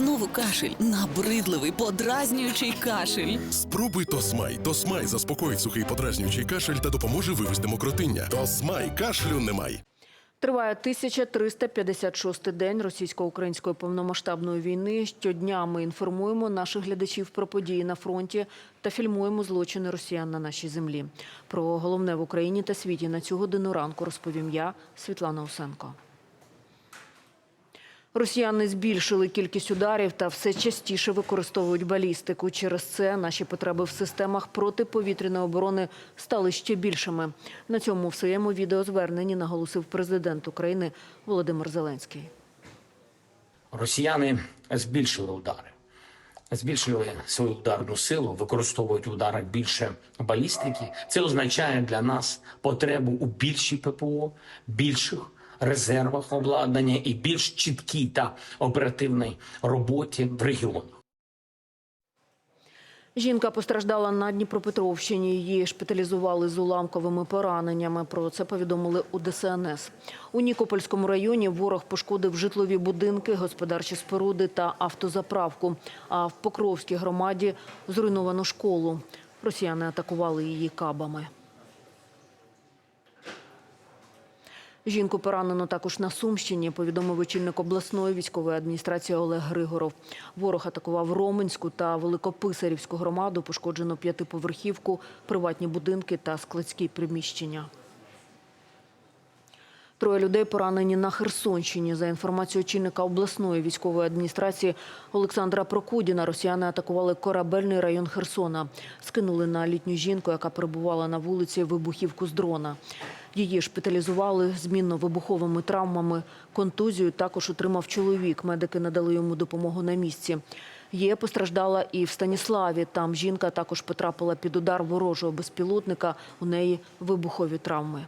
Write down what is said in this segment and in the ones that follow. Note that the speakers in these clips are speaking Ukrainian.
Знову кашель, набридливий, подразнюючий кашель. Спробуй Тосмай. Тосмай заспокоїть сухий подразнюючий кашель та допоможе вивести мокротиння. Тосмай кашлю немає. Триває 1356 день російсько-української повномасштабної війни. Щодня ми інформуємо наших глядачів про події на фронті та фільмуємо злочини росіян на нашій землі. Про головне в Україні та світі на цю годину ранку розповім я, Світлана Усенко. Росіяни збільшили кількість ударів та все частіше використовують балістику. Через це наші потреби в системах протиповітряної оборони стали ще більшими. На цьому в своєму відеозверненні наголосив президент України Володимир Зеленський. Росіяни збільшили удари, збільшили свою ударну силу, використовують в ударах більше балістики. Це означає для нас потребу у більшій ППО, більших резервах обладнання і більш чіткій та оперативній роботі в регіонах. Жінка постраждала на Дніпропетровщині. Її шпиталізували з уламковими пораненнями. Про це повідомили у ДСНС. У Нікопольському районі ворог пошкодив житлові будинки, господарчі споруди та автозаправку. А в Покровській громаді зруйновано школу. Росіяни атакували її кабами. Жінку поранено також на Сумщині, повідомив очільник обласної військової адміністрації Олег Григоров. Ворог атакував Роменську та Великописарівську громаду, пошкоджено п'ятиповерхівку, приватні будинки та складські приміщення. Троє людей поранені на Херсонщині. За інформацією очільника обласної військової адміністрації Олександра Прокудіна, росіяни атакували корабельний район Херсона. Скинули на літню жінку, яка перебувала на вулиці вибухівку з дрона. Її шпиталізували змінно-вибуховими травмами. Контузію також отримав чоловік. Медики надали йому допомогу на місці. Є постраждала і в Станіславі. Там жінка також потрапила під удар ворожого безпілотника. У неї вибухові травми.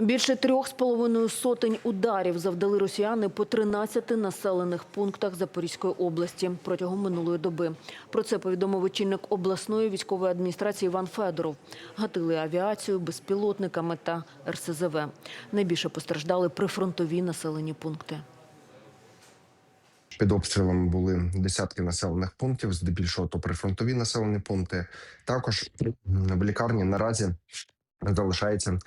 Більше трьох з половиною сотень ударів завдали росіяни по 13 населених пунктах Запорізької області протягом минулої доби. Про це повідомив очільник обласної військової адміністрації Іван Федоров. Гатили авіацію безпілотниками та РСЗВ. Найбільше постраждали прифронтові населені пункти. Під обстрілами були десятки населених пунктів, здебільшого то прифронтові населені пункти. Також в лікарні наразі залишається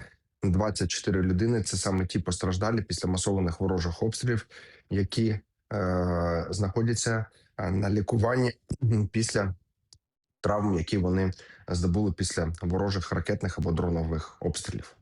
24 людини. Це саме ті постраждалі після масованих ворожих обстрілів, які е, знаходяться е, на лікуванні після травм, які вони здобули після ворожих ракетних або дронових обстрілів.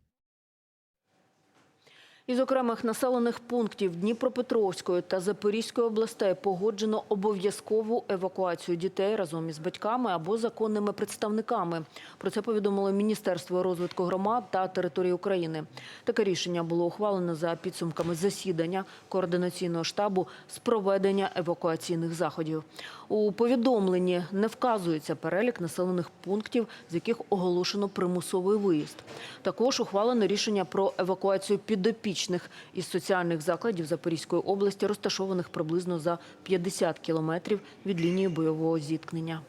Із окремих населених пунктів Дніпропетровської та Запорізької областей погоджено обов'язкову евакуацію дітей разом із батьками або законними представниками. Про це повідомило Міністерство розвитку громад та території України. Таке рішення було ухвалено за підсумками засідання координаційного штабу з проведення евакуаційних заходів. У повідомленні не вказується перелік населених пунктів, з яких оголошено примусовий виїзд. Також ухвалено рішення про евакуацію підопічних із соціальних закладів Запорізької області, розташованих приблизно за 50 кілометрів від лінії бойового зіткнення.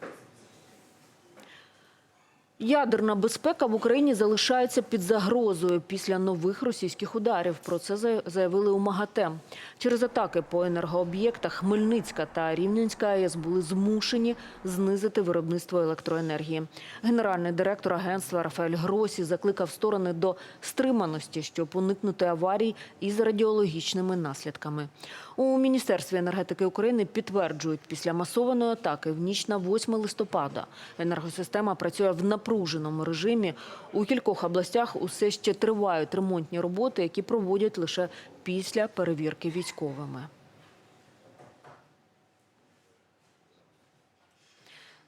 Ядерна безпека в Україні залишається під загрозою після нових російських ударів. Про це заявили у МАГАТЕ. Через атаки по енергооб'єктах Хмельницька та Рівненська АЕС були змушені знизити виробництво електроенергії. Генеральний директор агентства Рафаель Гросі закликав сторони до стриманості, щоб уникнути аварій із радіологічними наслідками. У Міністерстві енергетики України підтверджують, після масованої атаки в ніч на 8 листопада енергосистема працює в напруженому режимі. У кількох областях усе ще тривають ремонтні роботи, які проводять лише після перевірки військовими.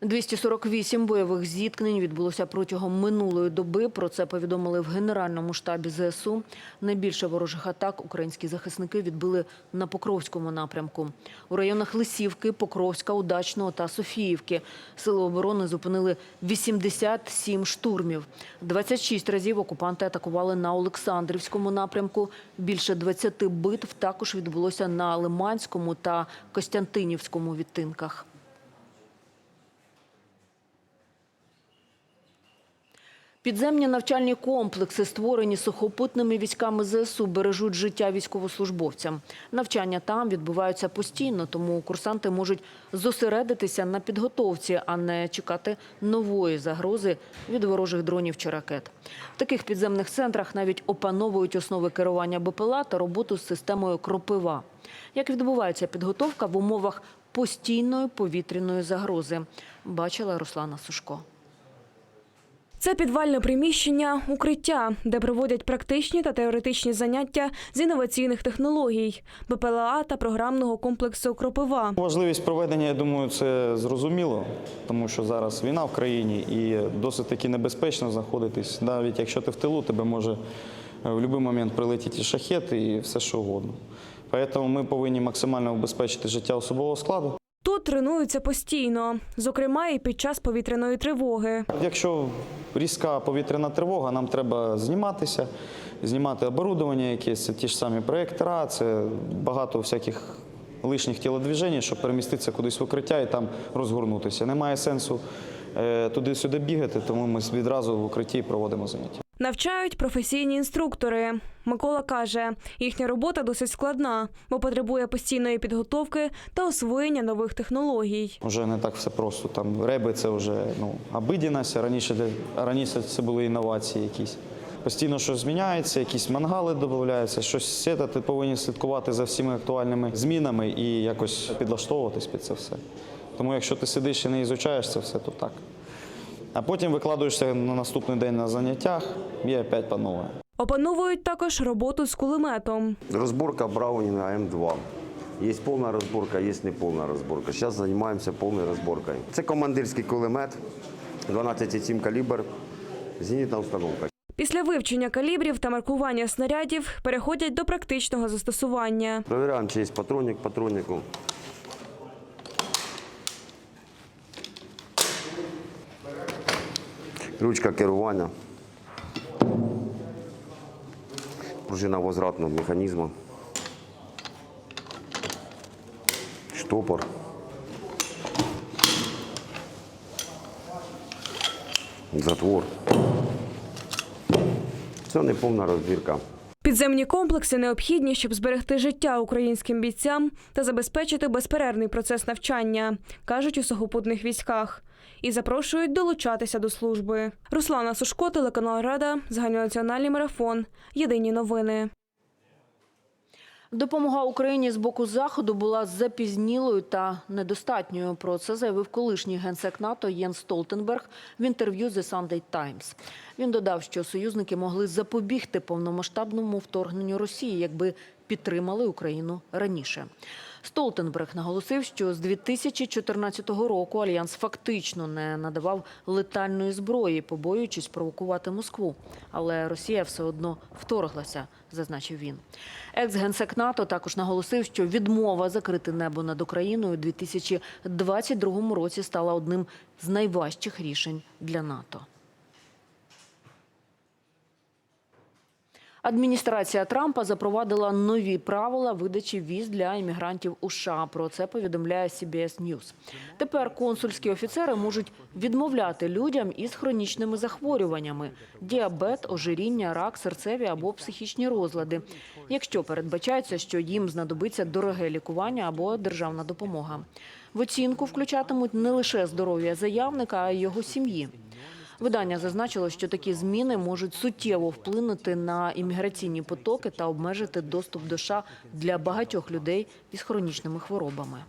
248 бойових зіткнень відбулося протягом минулої доби. Про це повідомили в Генеральному штабі ЗСУ. Найбільше ворожих атак українські захисники відбили на Покровському напрямку. У районах Лисівки, Покровська, Удачного та Софіївки сили оборони зупинили 87 штурмів. 26 разів окупанти атакували на Олександрівському напрямку. Більше 20 битв також відбулося на Лиманському та Костянтинівському відтинках. Підземні навчальні комплекси, створені сухопутними військами ЗСУ, бережуть життя військовослужбовцям. Навчання там відбуваються постійно, тому курсанти можуть зосередитися на підготовці, а не чекати нової загрози від ворожих дронів чи ракет. В таких підземних центрах навіть опановують основи керування БПЛА та роботу з системою «Кропива». Як відбувається підготовка в умовах постійної повітряної загрози, бачила Руслана Сушко. Це підвальне приміщення укриття, де проводять практичні та теоретичні заняття з інноваційних технологій, БПЛА та програмного комплексу Кропива. Важливість проведення, я думаю, це зрозуміло, тому що зараз війна в країні і досить таки небезпечно знаходитись. Навіть якщо ти в тилу, тебе може в будь-який момент прилетіти шахет і все що угодно. Тому ми повинні максимально убезпечити життя особового складу. Тут тренуються постійно, зокрема і під час повітряної тривоги. Якщо різка повітряна тривога, нам треба зніматися, знімати оборудовання якесь, це ті ж самі проєктора, це багато всяких лишніх тілодвіжень, щоб переміститися кудись в укриття і там розгорнутися. Немає сенсу е, туди-сюди бігати, тому ми відразу в укритті проводимо заняття. Навчають професійні інструктори. Микола каже, їхня робота досить складна, бо потребує постійної підготовки та освоєння нових технологій. Вже не так все просто. Там реби це вже ну, обидість, а раніше, раніше це були інновації якісь. Постійно щось зміняється, якісь мангали додаються, щось це, ти повинен слідкувати за всіма актуальними змінами і якось підлаштовуватись під це все. Тому якщо ти сидиш і не ізучаєш це все, то так. А потім викладуєшся на наступний день на заняттях і опять по нове. Опановують також роботу з кулеметом. Разборка Браунинга М2. Есть полная разборка, есть неполная разборка. Сейчас занимаемся полной разборкой. Це командирський кулемет, 12,7 калібр, зенітна установка. Після вивчення калібрів та маркування снарядів переходять до практичного застосування. Проверяємо, чи є патронник патроннику. Ручка керування. Пружина возвратного механізму. Штопор. Затвор. Це не повна розбірка. Підземні комплекси необхідні, щоб зберегти життя українським бійцям та забезпечити безперервний процес навчання, кажуть у сухопутних військах. І запрошують долучатися до служби. Руслана Сушко, телеканал Рада, загальнонаціональний марафон. Єдині новини. Допомога Україні з боку заходу була запізнілою та недостатньою. Про це заявив колишній генсек НАТО Єн Столтенберг в інтерв'ю The Sunday Times. Він додав, що союзники могли запобігти повномасштабному вторгненню Росії, якби підтримали Україну раніше. Столтенберг наголосив, що з 2014 року альянс фактично не надавав летальної зброї, побоюючись провокувати Москву. Але Росія все одно вторглася, зазначив він. Екс-генсек НАТО також наголосив, що відмова закрити небо над Україною у 2022 році стала одним з найважчих рішень для НАТО. Адміністрація Трампа запровадила нові правила видачі віз для іммігрантів у США. Про це повідомляє CBS News. Тепер консульські офіцери можуть відмовляти людям із хронічними захворюваннями – діабет, ожиріння, рак, серцеві або психічні розлади, якщо передбачається, що їм знадобиться дороге лікування або державна допомога. В оцінку включатимуть не лише здоров'я заявника, а й його сім'ї. Видання зазначило, що такі зміни можуть суттєво вплинути на імміграційні потоки та обмежити доступ до США для багатьох людей із хронічними хворобами.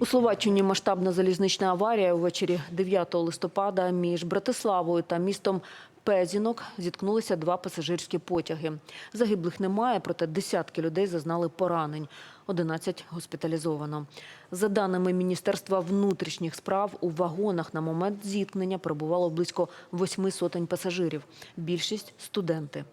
У Словаччині масштабна залізнична аварія увечері 9 листопада між Братиславою та містом Пезінок зіткнулися два пасажирські потяги. Загиблих немає, проте десятки людей зазнали поранень. 11 госпіталізовано. За даними Міністерства внутрішніх справ, у вагонах на момент зіткнення перебувало близько восьми сотень пасажирів. Більшість – студенти.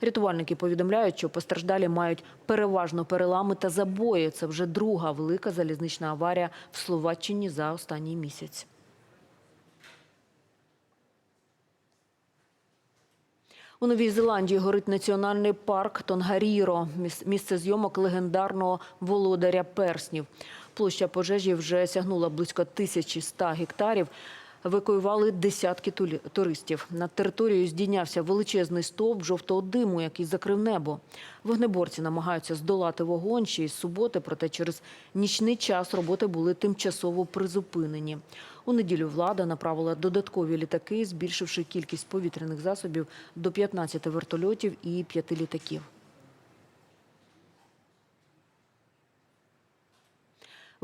Рятувальники повідомляють, що постраждалі мають переважно перелами та забої. Це вже друга велика залізнична аварія в Словаччині за останній місяць. У Новій Зеландії горить національний парк Тонгаріро, міс- місце зйомок легендарного володаря перснів. Площа пожежі вже сягнула близько 1100 гектарів. Евакуювали десятки туристів. Над територією здійнявся величезний стовп жовтого диму, який закрив небо. Вогнеборці намагаються здолати вогонь ще із суботи, проте через нічний час роботи були тимчасово призупинені. У неділю влада направила додаткові літаки, збільшивши кількість повітряних засобів до 15 вертольотів і 5 літаків.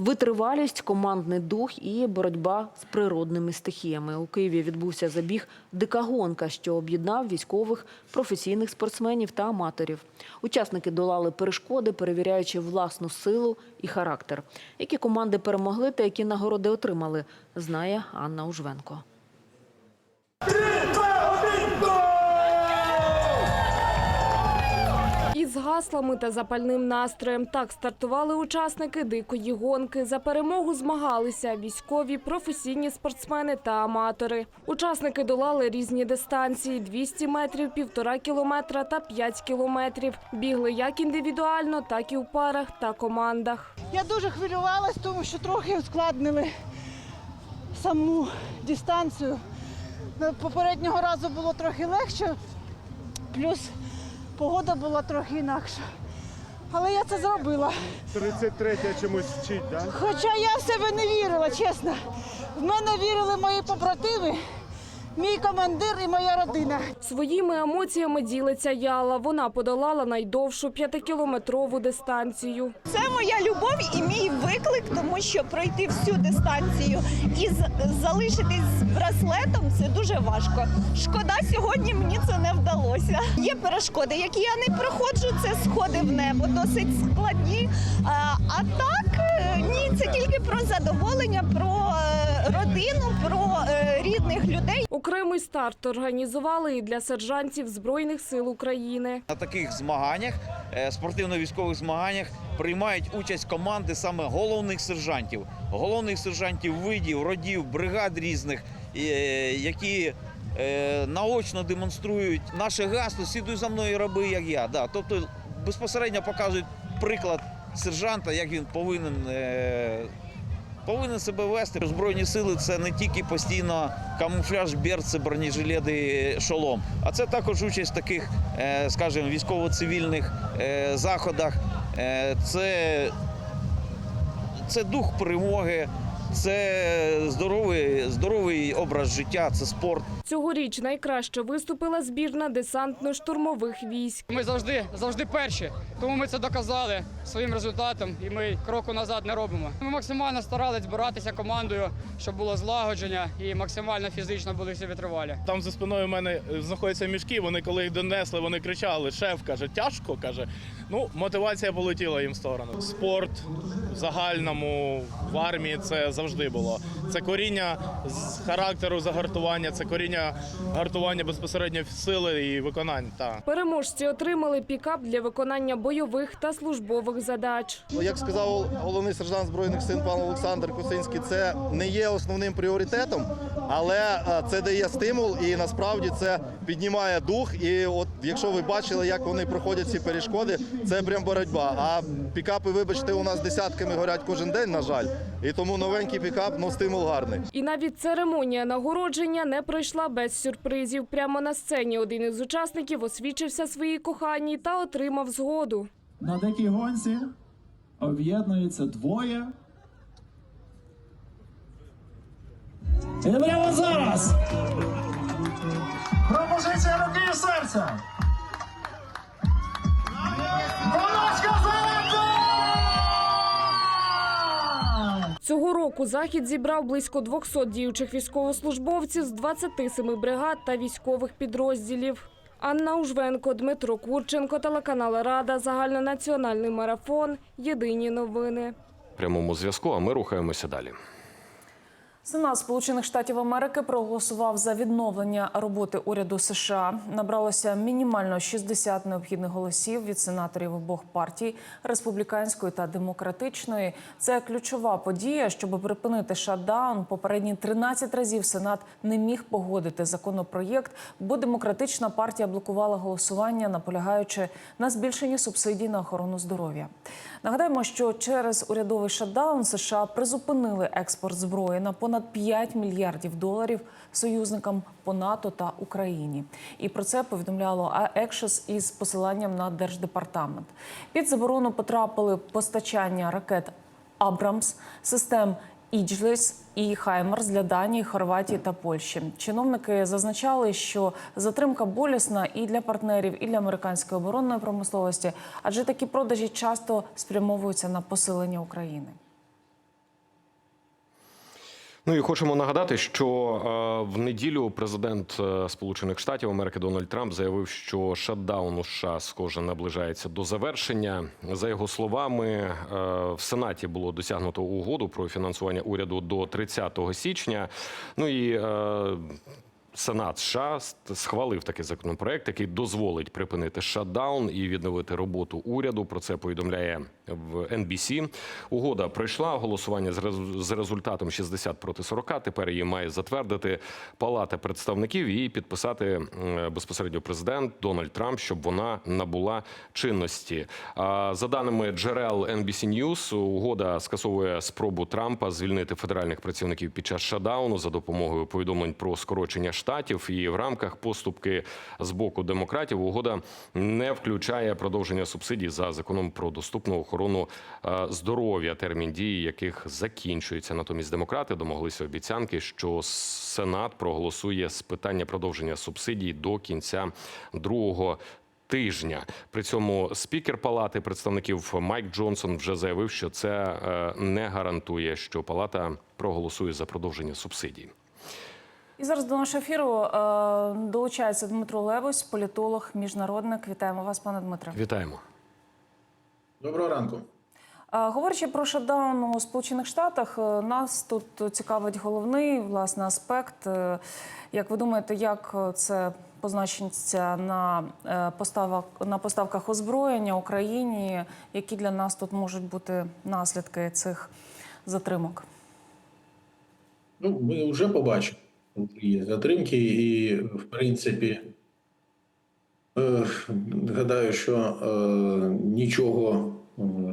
Витривалість, командний дух і боротьба з природними стихіями. У Києві відбувся забіг «Дика гонка», що об'єднав військових, професійних спортсменів та аматорів. Учасники долали перешкоди, перевіряючи власну силу і характер. Які команди перемогли та які нагороди отримали, знає Анна Ужвенко. Із гаслами та запальним настроєм так стартували учасники дикої гонки. За перемогу змагалися військові, професійні спортсмени та аматори. Учасники долали різні дистанції: 200 метрів, півтора кілометра та 5 кілометрів. Бігли як індивідуально, так і у парах та командах. Я дуже хвилювалась, тому що трохи ускладнили саму дистанцію. Попереднього разу було трохи легше, плюс погода була трохи інакша. Але я це зробила. 33-я чомусь вчить, так? Да? Хоча я в себе не вірила, чесно. В мене вірили мої побратими, мій командир і моя родина. Своїми емоціями ділиться Яла. Вона подолала найдовшу п'ятикілометрову дистанцію. Це моя любов і мій виклик, тому що пройти всю дистанцію і з- залишитись з браслетом це дуже важко. Шкода, сьогодні мені це не вдалося. Є перешкоди, які я не проходжу. Це сходи в небо, досить складні. А, а так е, ні, це тільки про задоволення, про е, родину, про людей. Окремий старт організували і для сержантів Збройних сил України. На таких змаганнях, е, спортивно-військових змаганнях, приймають участь команди саме головних сержантів, головних сержантів видів, родів, бригад різних, е, які е, наочно демонструють наше гасло «Слідуй за мною, роби, як я. Да, тобто безпосередньо показують приклад сержанта, як він повинен. Повинен себе вести. Збройні сили це не тільки постійно камуфляж, берці, бронежилети, шолом, а це також участь в таких, е, скажімо, військово-цивільних е, заходах. Е, Це, це дух перемоги, це здоровий, здоровий образ життя, це спорт. Цьогоріч найкраще виступила збірна десантно-штурмових військ. Ми завжди завжди перші, тому ми це доказали своїм результатом, і ми кроку назад не робимо. Ми максимально старалися збиратися командою, щоб було злагодження і максимально фізично були всі витривалі. Там за спиною в мене знаходяться мішки. Вони коли їх донесли, вони кричали: шеф каже, тяжко каже. Ну, мотивація полетіла їм в сторону. Спорт в загальному в армії це завжди було. Це коріння з характеру загартування, це коріння гартування безпосередньо сили і виконань. Та. Переможці отримали пікап для виконання бойових та службових задач. Ну, Як сказав головний сержант збройних сил пан Олександр Косинський, це не є основним пріоритетом, але е, це дає стимул і насправді це піднімає дух. І от якщо ви бачили, як вони проходять ці перешкоди, це прям боротьба. А пікапи, вибачте, у нас десятками горять кожен день, на жаль. І тому новенький пікап, ну стимул гарний. І навіть церемонія нагородження не пройшла без сюрпризів. Прямо на сцені один із учасників освічився своїй коханій та отримав згоду. На дикій гонці об'єднуються двоє. І прямо зараз. Пропозиція руки і серця. Року захід зібрав близько 200 діючих військовослужбовців з 27 бригад та військових підрозділів. Анна Ужвенко, Дмитро Курченко, телеканал Рада, загальнонаціональний марафон. Єдині новини. прямому зв'язку, а ми рухаємося далі. Сенат Сполучених Штатів Америки проголосував за відновлення роботи уряду США. Набралося мінімально 60 необхідних голосів від сенаторів обох партій республіканської та демократичної. Це ключова подія, щоб припинити шатдаун. Попередні 13 разів Сенат не міг погодити законопроєкт, бо демократична партія блокувала голосування, наполягаючи на збільшенні субсидій на охорону здоров'я. Нагадаємо, що через урядовий шатдаун США призупинили експорт зброї на понад 5 мільярдів доларів союзникам по НАТО та Україні. І про це повідомляло Axios із посиланням на держдепартамент. Під заборону потрапили постачання ракет Абрамс, систем Іджлес і Хаймерс для Данії, Хорватії та Польщі. Чиновники зазначали, що затримка болісна і для партнерів, і для американської оборонної промисловості, адже такі продажі часто спрямовуються на посилення України. Ну і хочемо нагадати, що е, в неділю президент е, Сполучених Штатів Америки Дональд Трамп заявив, що шатдаун у США схоже наближається до завершення. За його словами, е, в Сенаті було досягнуто угоду про фінансування уряду до 30 січня. Ну і Сенат США схвалив такий законопроект, який дозволить припинити шатдаун і відновити роботу уряду. Про це повідомляє в NBC. Угода пройшла голосування з рез- з результатом 60 проти 40. Тепер її має затвердити Палата представників і підписати безпосередньо президент Дональд Трамп, щоб вона набула чинності. За даними джерел NBC News, угода скасовує спробу Трампа звільнити федеральних працівників під час шатдауну за допомогою повідомлень про скорочення штатів. І в рамках поступки з боку демократів угода не включає продовження субсидій за законом про доступну охорону е, здоров'я, термін дії яких закінчується. Натомість демократи домоглися обіцянки, що Сенат проголосує з питання продовження субсидій до кінця другого. Тижня при цьому спікер палати представників Майк Джонсон вже заявив, що це е, не гарантує, що палата проголосує за продовження субсидій. І зараз до нашого ефіру е, долучається Дмитро Левось, політолог, міжнародник. Вітаємо вас, пане Дмитре. Вітаємо. Доброго ранку. Е, Говорячи про шатдаун у Сполучених Штатах, е, нас тут цікавить головний власне аспект. Е, Як ви думаєте, як це позначиться на е, поставах на поставках озброєння Україні? Які для нас тут можуть бути наслідки цих затримок? Ну, ми вже побачили є затримки, і, в принципі, е, гадаю, що е, нічого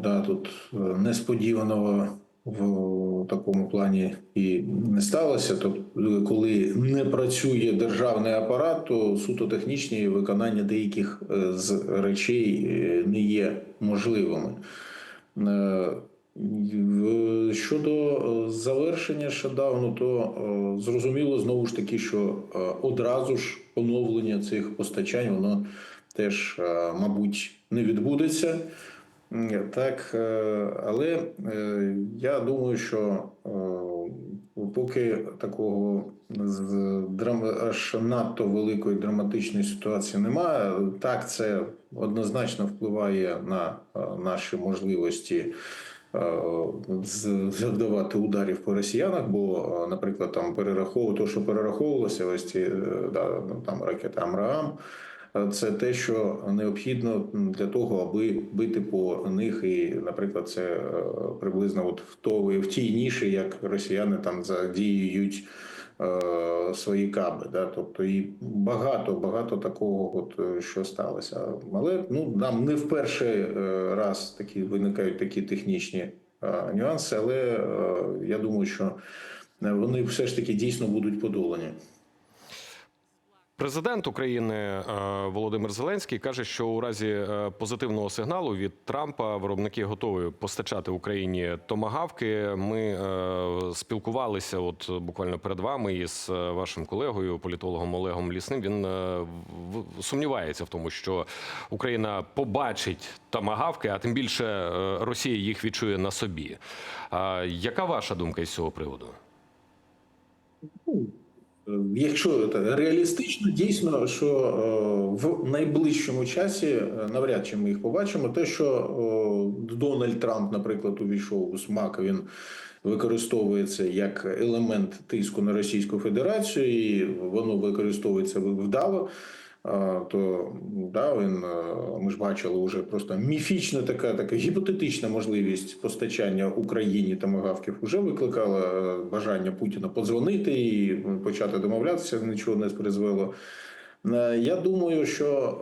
да, тут е, несподіваного в такому плані і не сталося. Тобто, коли не працює державний апарат, то суто технічні виконання деяких з речей не є можливими. Е, Щодо е, завершення шатдауну, то е, зрозуміло знову ж таки, що одразу ж поновлення цих постачань воно теж, мабуть, не відбудеться. Так, але я думаю, що поки такого аж надто великої драматичної ситуації немає, так це однозначно впливає на наші можливості завдавати ударів по росіянах, бо, е, наприклад, там перераховувати, що перераховувалося, ось ці е, да, ну, там ракети Амраам. е, Це те, що необхідно для того, аби бити по них, і, наприклад, це е, приблизно от в то в тій ніші, як росіяни там задіюють е, свої каби. Да? Тобто і багато, багато такого, от е, що сталося. Але ну нам не в перший е, раз такі виникають такі технічні е, нюанси, але е, я думаю, що вони все ж таки дійсно будуть подолані. Президент України е, Володимир Зеленський каже, що у разі е, позитивного сигналу від Трампа виробники готові постачати Україні томагавки. Ми е, спілкувалися, от буквально перед вами із вашим колегою, політологом Олегом Лісним. Він сумнівається в тому, що Україна побачить томагавки, а тим більше Росія їх відчує на собі. Яка ваша думка із цього приводу? Якщо реалістично, дійсно, що е, в найближчому часі е, навряд чи ми їх побачимо. Те, що е, Дональд Трамп, наприклад, увійшов у смак, він використовується як елемент тиску на Російську Федерацію, і воно використовується вдало. То да, він е, ми ж бачили вже просто міфічна така, така гіпотетична можливість постачання Україні томагавків вже викликала е, бажання Путіна подзвонити і почати домовлятися. Нічого не призвело. Е, Я думаю, що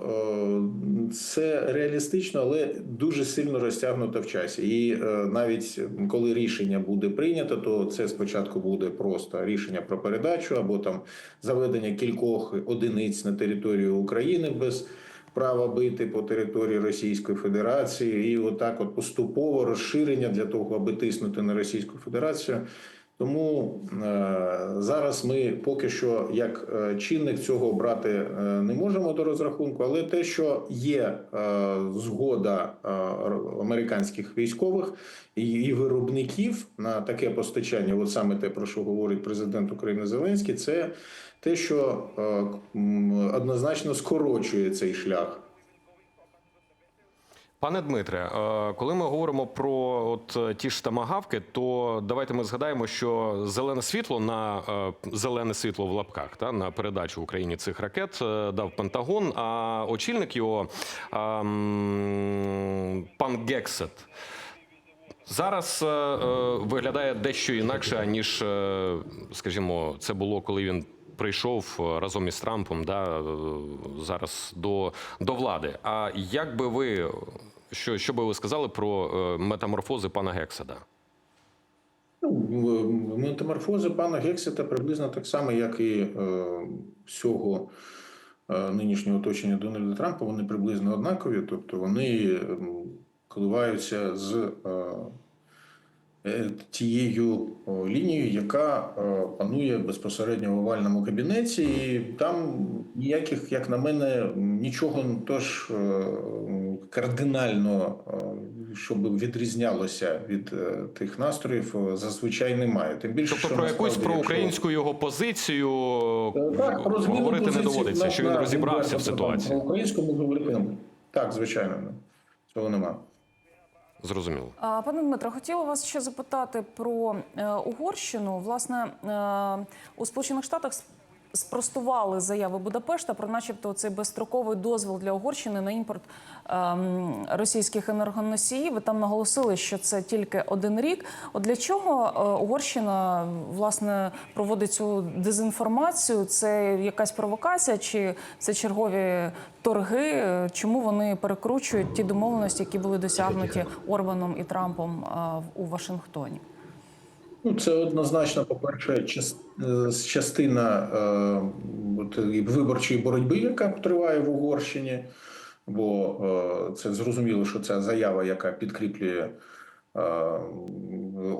е, це реалістично, але дуже сильно розтягнуто в часі. І е, навіть коли рішення буде прийнято, то це спочатку буде просто рішення про передачу або там заведення кількох одиниць на територію України без права бити по території Російської Федерації, і отак, от поступово розширення для того, аби тиснути на Російську Федерацію. Тому е, зараз ми поки що як е, чинник цього брати е, не можемо до розрахунку, але те, що є згода американських військових і, виробників на таке постачання, от саме те, про що говорить президент України Зеленський, це те, що однозначно скорочує цей шлях. Пане Дмитре, е, коли ми говоримо про от е, ті ж тамагавки, то давайте ми згадаємо, що зелене світло на е, зелене світло в лапках та на передачу Україні цих ракет дав Пентагон. А очільник його пан Гексет. Зараз виглядає дещо інакше, ніж, е, скажімо, це було, коли він прийшов е, разом із Трампом да, е, зараз до, до влади. А як би ви, що, що би ви сказали про е, метаморфози пана Гекседа? Ну, метаморфози пана Гексета приблизно так само, як і всього нинішнього оточення Дональда Трампа. Вони приблизно однакові, тобто вони коливаються з тією лінією, яка е, панує безпосередньо в овальному кабінеті, і там ніяких, як на мене, нічого тож е, кардинально, е, щоб відрізнялося від е, тих настроїв, е, зазвичай немає. Тим більше, Тобто що про якусь проукраїнську його позицію так, про говорити не доводиться, що він розібрався в ситуації. Про українську ми говорити. Так, звичайно, цього немає. Зрозуміло. Пане Дмитро, хотіла вас ще запитати про е, Угорщину. Власне, е, у Сполучених Штатах спростували заяви Будапешта про, начебто, цей безстроковий дозвіл для Угорщини на імпорт ем, російських енергоносіїв. Ви там наголосили, що це тільки один рік. От для чого е, Угорщина власне проводить цю дезінформацію? Це якась провокація, чи це чергові торги? Е, Чому вони перекручують ті домовленості, які були досягнуті Орбаном і Трампом е, у Вашингтоні? Ну, це однозначно, по-перше, е, частина е, виборчої боротьби, яка триває в Угорщині. Бо е, це зрозуміло, що ця заява, яка підкріплює е,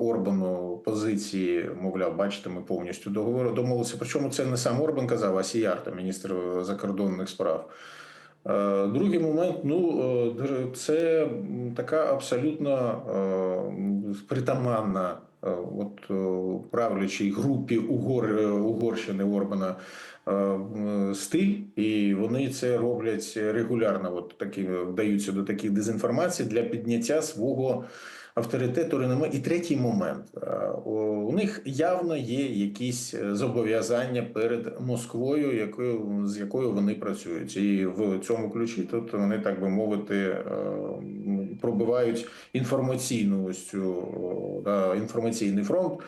Орбану позиції, мовляв, бачите, ми повністю договор домовилися. Причому це не сам Орбан казав, а Сіярта, міністр закордонних справ. Е, Другий момент, ну е, це така абсолютно притаманна от е, правлячій групі Угор, е, Угорщини Орбана е, стиль, і вони це роблять регулярно. От такі вдаються до таких дезінформацій для підняття свого авторитету реноме. І третій момент Е, у них явно є якісь е, зобов'язання перед Москвою, якою з якою вони працюють, і в цьому ключі тут вони так би мовити е, пробивають інформаційну ось цю да, інформаційний фронт.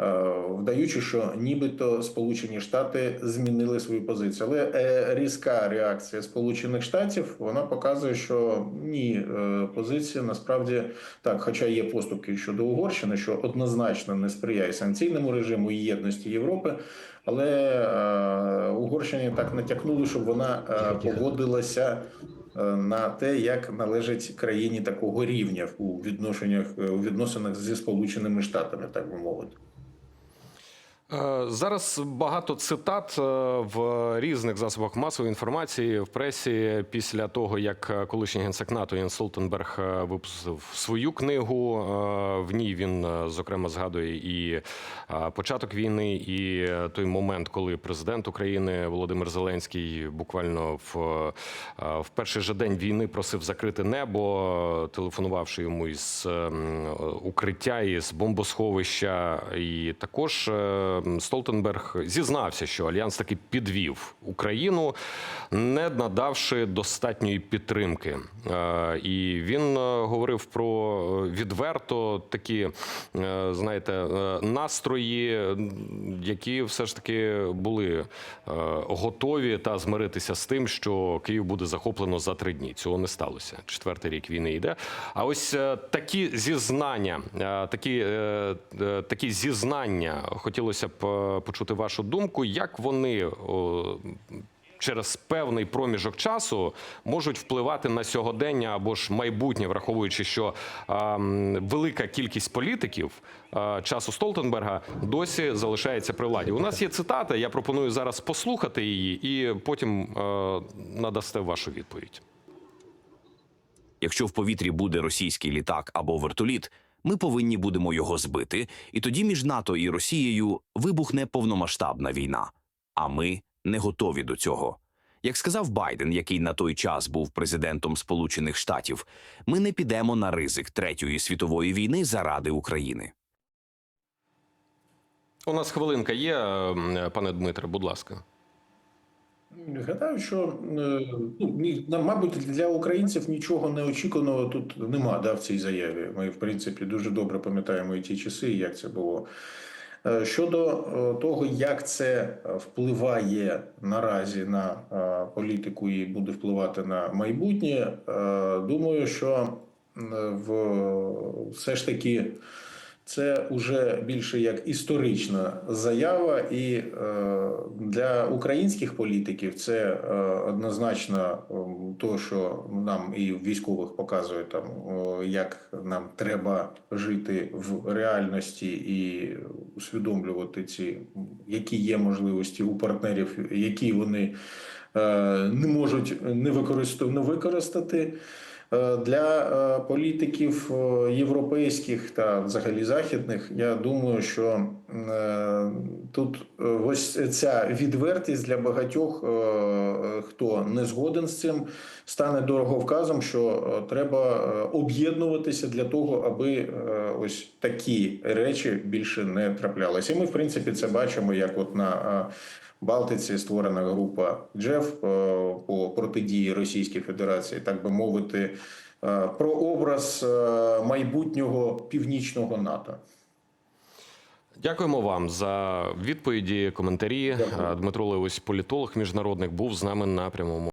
е, Вдаючи, що нібито Сполучені Штати змінили свою позицію, але е, різка реакція Сполучених Штатів вона показує, що ні, е, позиція насправді так, хоча є поступки щодо Угорщини, що однозначно не сприяє санкційному режиму і єдності Європи, але Угорщині так натякнули, щоб вона погодилася на те, як належить країні такого рівня у відношеннях у відносинах зі Сполученими Штатами, так би мовити. Е, Зараз багато цитат е, в різних засобах масової інформації в пресі після того, як е, колишній генсек НАТО Ян Столтенберг е, випустив свою книгу. В ній він зокрема згадує і початок війни, і той момент, коли президент України Володимир Зеленський буквально в, в перший же день війни просив закрити небо, телефонувавши йому із е, укриття із бомбосховища, і також. Столтенберг зізнався, що альянс таки підвів Україну, не надавши достатньої підтримки. Е, І він е, говорив про е, відверто такі, знаєте, настрої, які все ж таки були готові та змиритися з тим, що Київ буде захоплено за три дні. Цього не сталося. Четвертий рік війни йде. А ось такі зізнання, такі, такі зізнання хотілося б почути вашу думку, як вони через певний проміжок часу можуть впливати на сьогодення або ж майбутнє, враховуючи, що велика кількість політиків часу Столтенберга досі залишається при владі. У нас є цитата. Я пропоную зараз послухати її, і потім е, надасте вашу відповідь. Якщо в повітрі буде російський літак або вертоліт, ми повинні будемо його збити, і тоді між НАТО і Росією вибухне повномасштабна війна. А ми не готові до цього. Як сказав Байден, який на той час був президентом Сполучених Штатів, ми не підемо на ризик третьої світової війни заради України. У нас хвилинка є, е, пане Дмитре, будь ласка. Гадаю, що е, ну, мабуть для українців нічого неочікуваного тут нема да, в цій заяві. Ми, в принципі, дуже добре пам'ятаємо і ті часи, і як це було. Е, Щодо е, того, як це впливає наразі на політику і буде впливати на майбутнє, думаю, що в все ж таки це вже більше як історична заява, і е, для українських політиків це е, однозначно ем, то, що нам і військових показує там, як нам треба жити в реальності і усвідомлювати ці, які є можливості у партнерів, які вони е, не можуть не використати. Е, Для е, політиків е, європейських та взагалі західних, я думаю, що е, тут е, ось ця відвертість для багатьох, е, е, хто не згоден з цим, стане дороговказом, що е, треба е, об'єднуватися для того, аби е, ось такі речі більше не траплялися. І ми, в принципі, це бачимо, як от на е, Балтиці створена група Джеф е, по протидії Російській Федерації, так би мовити, е, про образ е, майбутнього північного НАТО. Дякуємо вам за відповіді, коментарі. Дмитро Левось, політолог міжнародник, був з нами на прямому.